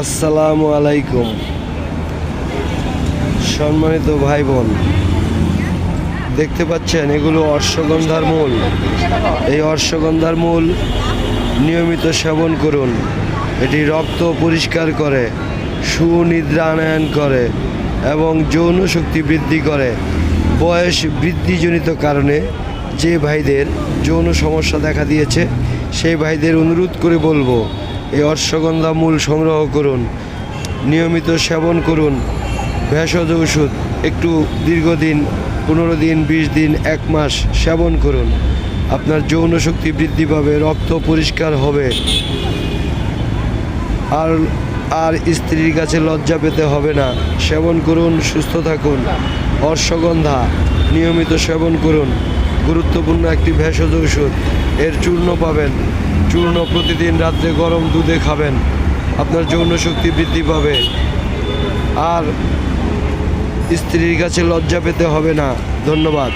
আসসালামু আলাইকুম। সম্মানিত ভাই বোন দেখতে পাচ্ছেন, এগুলো অশ্বগন্ধার মূল। এই অশ্বগন্ধার মূল নিয়মিত সেবন করুন। এটি রক্ত পরিষ্কার করে, সুনিদ্রা আনয়ন করে এবং যৌন শক্তি বৃদ্ধি করে। বয়স বৃদ্ধিজনিত কারণে যে ভাইদের যৌন সমস্যা দেখা দিয়েছে, সেই ভাইদের অনুরোধ করে বলব এই অশ্বগন্ধা মূল সংগ্রহ করুন, নিয়মিত সেবন করুন, ভেষজ ওষুধ, একটু দীর্ঘদিন, পনেরো দিন, বিশ দিন, এক মাস সেবন করুন। আপনার যৌন শক্তি বৃদ্ধি পাবে, রক্ত পরিষ্কার হবে। আর আর স্ত্রীর কাছে লজ্জা পেতে হবে না। সেবন করুন, সুস্থ থাকুন। অর্শগন্ধা নিয়মিত সেবন করুন। গুরুত্বপূর্ণ একটি ভেষজ ওষুধ, এর চূর্ণ পাবেন। চূর্ণ প্রতিদিন রাত্রে গরম দুধে খাবেন। আপনার যৌন শক্তি বৃদ্ধি পাবে। আর স্ত্রীর কাছে লজ্জা পেতে হবে না। ধন্যবাদ।